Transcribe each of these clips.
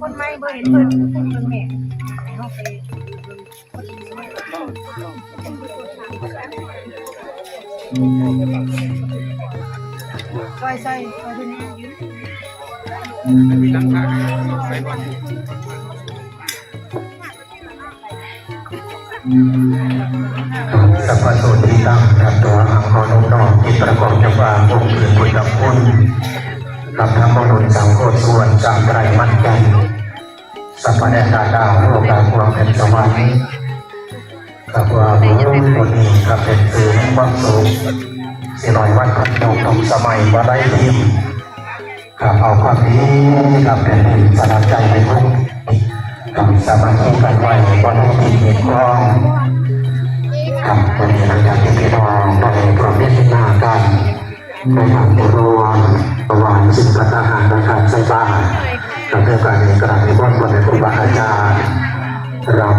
คนไม่เบอร์เห็นเพิ่นเพิ่นแม่เอาไปซอยใส่ซอยที่นี่สัพพะโสติตังครับตัวอังคอนุนอกที่ประกอบจากว่าพงคืนบุญกับคุณ กับธรรมนุนสังโฆส่วนสังไตรมันกันสัพพะเนตาดาวโลกาควงเป็นสวรรค์กับว่าบุรุษคนนี้กับเป็นสื่อแห่งความสุขสิลอยวันขันโยกของสมัยว่าได้พิมกับเอาความนี้กับเป็นสนามใจในทุกกับสมัคคีกันไว้บนที่มีครองครับวันนี้หลังจากที่พี่น้องได้ประเมินหน้ากั นในทางรวมระวางสิ่งประทหารนะครับใส่บ้านกับเรื่องการในกราษในบ้านวันในครูบาอาจารย์รับ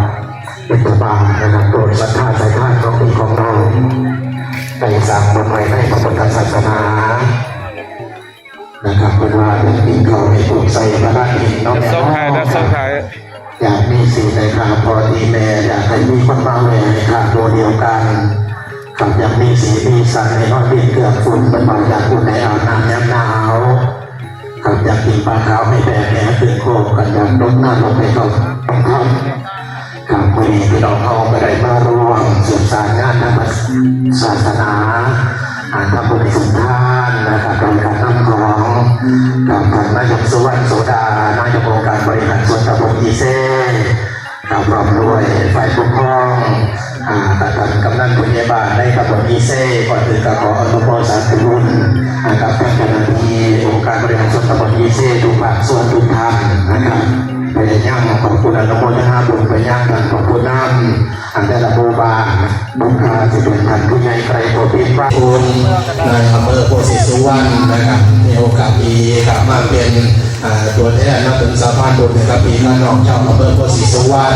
เป็นตัวบางนะครับโปรดบรรทัดสายท่านของคุณของเราในสร้างบนไว้ในพระพุทธศาสนานะครับเป็นว่าเป็นปีเขาในปลูกใส่พระราชอินทร์น้องแม่ส่งท้ายนะส่งอยากมีสิ่งในคราพอดีแม่อยากให้มีคนมาแหวในคราตัวเดียวกัน ขับอยากมีสีมีสันในนอนเบีเกือบฝุ่นเป็นบ่อยอยากคุณในอาบน้ำยามหนาวขับอยากกินปลาขาวให้แบกแหนตื่นโคกกันอยากลดหน้าลงไปเขาต้องทำขับพอดีพี่น้องเขาไปได้มาร่วมสืบสานงานทางศาสนาอ่านทำบุญสุนทานนะครับโดยการนำของกับทางนายกสุวรรณโสดานายกองค์การบริหารส่วนตำบลอีเซ่ครับพร้อมด้วยฝ่ายปกครอง อ่าตท่านกำนันผู้ใหญ่บ้านในตำบลอีเซ่ก่อนอื่นก็ขออนุโมทนาสาธุบุญอ่ากับท่านเจ้าหน้าที่องค์การบริหารส่วนตำบลอีเซ่ทุกภาคส่วนทุกท่านนะครับไปย่างขอบคุณอนุโมทนาบุญไปย่างกันขอบคุณน้ำอันได้ละโบบาบุญคาสิบเป็นท่านผู้ใหญ่ใครโปรดพิพระคุณนายอำเภอโพธิสุวรรณนะครับในโอกาสดีครับมาเป็น ตัวแทนนักเป็นสาพานบุญนะครับปีน้องเจ้าอำเภอโพธิสุวรรณ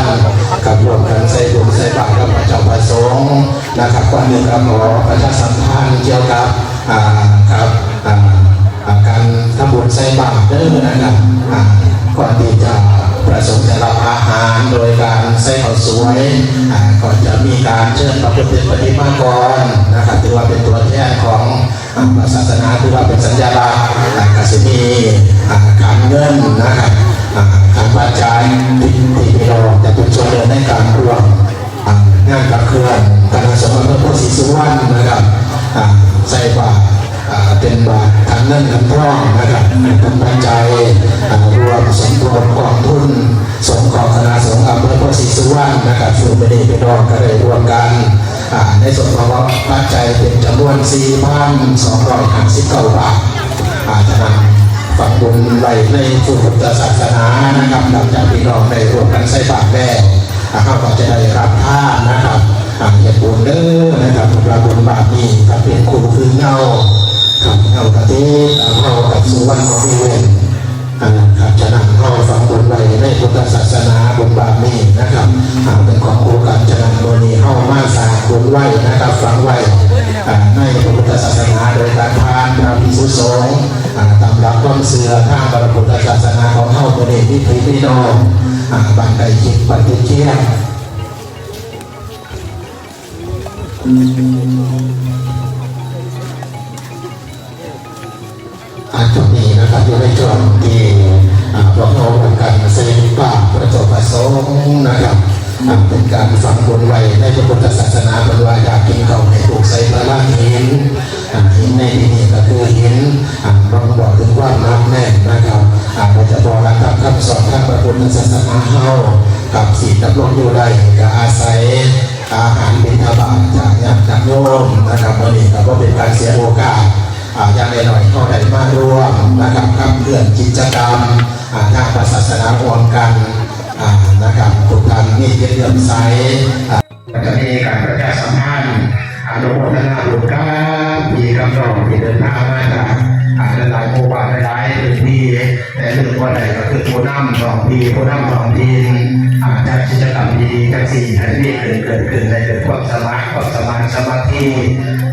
กับรวมกันใส่บุญใส่บาตรกับพระเจ้าประสงค์นะครับก่อนหนึ่งครับขอประชาสัมพันธ์เกี่ยวกับครับการทำบุญใส่บาตรเด้อนะครับอ่าก่อนที่จะประสงค์จะรับอาหารโดยการใส่ข้าวสวยก่อนจะมีการเชิญพระพุทธปฏิมากรนะครับถือว่าเป็นตัวแทนของอ่าศาสนาถือว่าเป็นสัญลักษณ์อ่า สิมีการเงินนะครับการปัจจัยที่ที่เราจะเป็นส่วนเดินในการรวมงานกับเคลื่อนคณะสงฆ์พระพุทธศรีสุวรรณนะครับใส่บาตรเป็นบาททางเงินทางทองนะครับเป็นปัจจัยรวมสมทบกองทุนสงฆ์ของคณะสงฆ์อำเภอโพธิสุวรรณนะครับส่วนประเด็นเป็นรองก็ได้รวมกันในส่วนของปัจจัยเป็นจำนวน4,259บาท อาจะนำฝังบุญไว้ในพุทธศาสนานะครับหลังจากพี่น้องได้รวมกันใส่บาตรแล้วอ่าเขาก็จะได้รับท่านนะครับอ่าเหตุบุญเด้อนะครับพระบุญบาปนี้ก็เป็นครูคือเงาครับเงากะทิเงากับสุวรรณบริเวณอ่าครับจะนำเข้าฝังบนใบในพุทธศาสนาบนบาปนี้นะครับอ่าเป็นของโอกาสจะนำตัวนี้เข้ามาสางบนไว้นะครับฝังไว้ในพุทธศาสนาโดยการทา พระภิกษุสงฆ์อ่าตามหลักความเสื่อทางพรพุทธศาสนาของเข้าตัวเองที่ถือพี่น้องบางใดจิตปฏิเชียอาจุดนี้นะครับที่ได้ช่วงที่อ่าพวกเราทำการเสด็จป่าประจบประสงค์นะครับ เป็นการฝังบนไว้ในพระพุทธศาสนาบรรวาอยากกินเขาให้ถูกใส่ประลานหินอ่าหินในที่นี้ก็คือหินอ่าบ่งบอกถึงความนักแน่นนะครับอาเราจะบอกหลักธรรมคำสอนทางพระพุทธศาสนาเฮากับสีดำรงอยู่ได้ก็อาศัยอาหารบิณฑบาตจากญาติจากโยมนะครับวันนี้ก็เป็นการเสียโอกาสอาอย่างหน่อยเข้าได้มาร่วมนะครับขับเคลื่อนกิจกรรมอาทางศาสนาร่วมกันอ่า นะครับทุกท่านนี่เลื่อมใสอ่าจะมีการประชาสัมพันธ์อนุโมทนาบุญกับพี่กับน้องที่เดินทางมาจากอ่าหลายๆหมู่บ้านหลายพื้นที่แต่เรื่งว่าใดก็คือผู้นำท้องที่ผู้นำท้องถิ่นอาจจะกิจกรรมดีๆจังสิ่งให้มีเกิดเกิดขึ้นในเกิดความสมาความสมาธิสมาธิ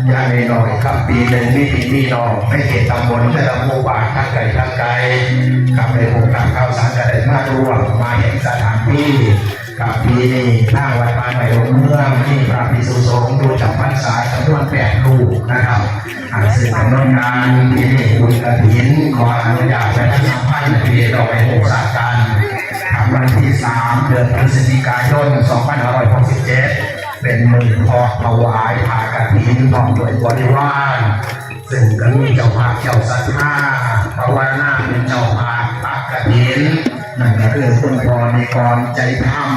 อย่างน้อยครับปีหนึ่งมีพี่มีน้องไม่เขตตำบลแต่ละหมู่บ้านทั้งไกลทั้งไกลกับในโครงการข้าวสารกระเด็นมาร่วมมาเห็นสถานที่กับปีนี้ทางวัดบ้านใหม่ลงเมืองที่พระภิกษุสงฆ์ดูจากพรรษาจำนวนแปดรูปนะครับอาซึ่งกำหนดการปีนี้บุญกระถินขออนุญาตและสัมพันธ์ปีต่อไปหกสาการทำวันที่สามเดือนพฤศจิกายน2567 เป็นมือพอถวายผากระถินพร้อมด้วยบริวารซึ่งก็มีเจ้าภาพเจ้าสัทธาภาวนาเป็นเจ้าภาพปักกระถินนั่นก็คือคุณพรในกรใจธรรม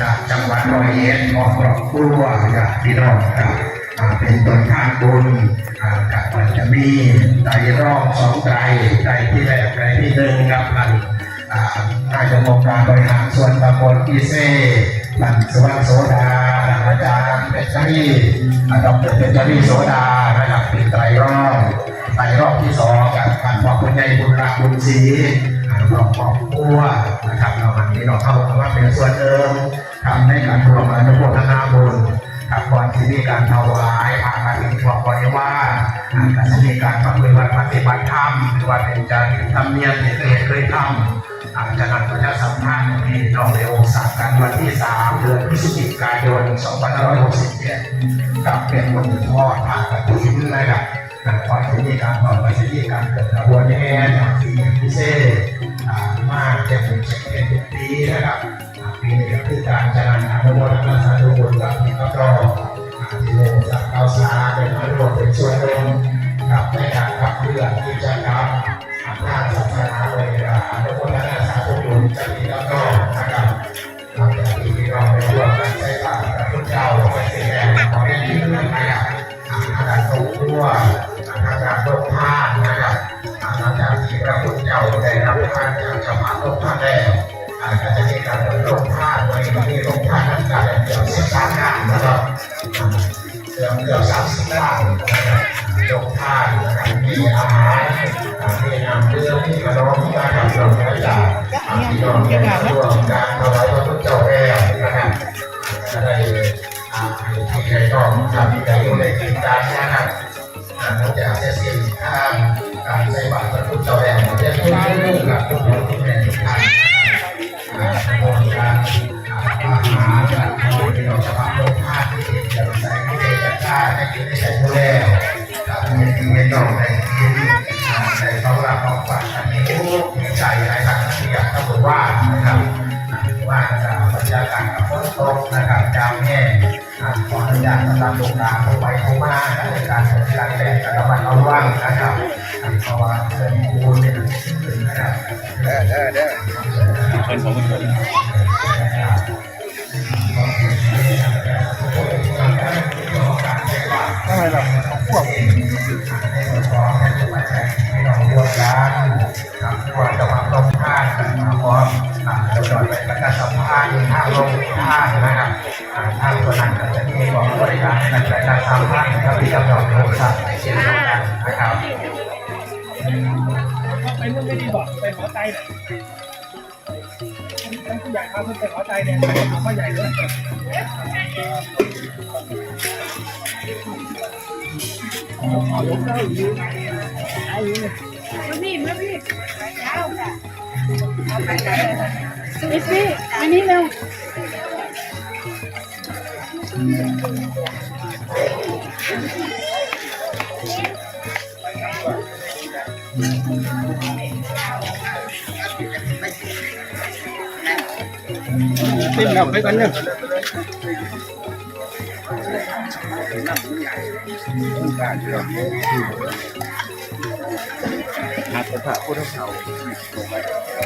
จากจังหวัดร้อยเอ็ดออกครอบครัวจากพี่น้องครับเป็นต้นทางบุญกับมันจะมีไตรรอบสองไตรไตรที่แรกไตรที่หนึ่งครับมันนายกองค์การบริหารส่วนตำบลอีเซ่บันสวัสดิ์โสดา อาจารย์เป็นเจ้าหน้าที่อ่าดอกเตอรเป็นเจ้าหน้าที่โสดาระดับเป็นไตรรอบไตรรอบที่สองกับการบอกคุณยายบุญรักบุญศรีเราครอบครัวนะครับเราอันนี้เราเข้ามาเป็นส่วนเดิมทำให้การรวมอนุโมทนาบุญ กับก่อนที่มีการถวายอาหาถึงพวกบริวารการมีการปฏิบัติปฏิบัติธรรมหรือว่าเป็นจารีตธรรมเนียมที่เคยเคยทำอาจจะนำประชาสัมพันธ์ที่นอกในองค์ศาสตร์การวันที่3เดือนพฤศจิกายน2567กับเป็นวันทอดผ่ากระถิ่นนะครับก่อนที่มีการต่อไปจะมีการเกิดขบวนแห่ที่พิเศษมากจะเป็นเช่นทุกปีนะครับ อ่าปีก็คือการจัดอนุโมทนาสาธุบุญกับพี่น้องอ่าที่โมจากข้าวสาเป็นอนุโมทเป็นส่วนหนึ่งกับในการขับเคลื่อนกิจกรรมอำนาจศาสนาเลยอ่าอนุโมทนาสาธุบุญจากพี่น้องนะครับหลังจากที่พี่น้องได้ร่วมกันใช้บาตรกับพระเจ้าไปเสียแล้วขอให้ที่เรื่องนะครับอาจารย์ตรงตัวอาจารย์ตรงท่านนะครับอาจารย์ที่พระพุทธเจ้าได้รับทานจากชาวบ้านตรงท่านแล้ว อาจจะมีการลงท่าไว้ที่ลงท่านนั้นการเกี่ยวสิบสามงานะครับเกี่ยวเกี่ยวสามสิบล้านนะครับลงท่านนะครับมีอาหารมีน้ำดื่มมีขนมมีการทำขนมจากพี่น้องในร่วมการถวายพระพุทธเจ้าแล้วนะครับจะได้อ่าที่ใครก็ทำใจอยู่ในกิจการนะครับอ่าเราจะเสียสิ่งทางการใช้บัตรพระพุทธเจ้าแดงเรียทุกเรื่องกับทุกคนทุกแห่ง ว่าจะบรรยากาศกับฝนตกนะครับจามแห้งอ่าขออนุญาตสำหรับโรงงาเข้าไปเข้ามาในการจัดการแดดกระบายเอาว่างนะครับอันนี้เพราะว่าเรื่องคูณเนี่ยขึ้นนะครับชนของคนทำไมเราพวกในส่วนของใน เราจะกาศสัมภาษณ์ท่าลงท่านะครับท่านตัวนั้นก็จะมีบอกบริการในการสัมภาษณ์ครับที่กำหนดลงสัตว์เช่นเดียวกันนะครับไปนู่นไม่ด้บอกไปขอใจหน่อยท่านผู้ใหญ่พาเพื่อนไปขอใจเนี่ยถามว่าใหญ่เลยมาพี่มาพี่เอาไปใจ ฟซี่อันนี้เร็วติมเราไปกันเนี่ยหัดพระพุทธเจ้า ค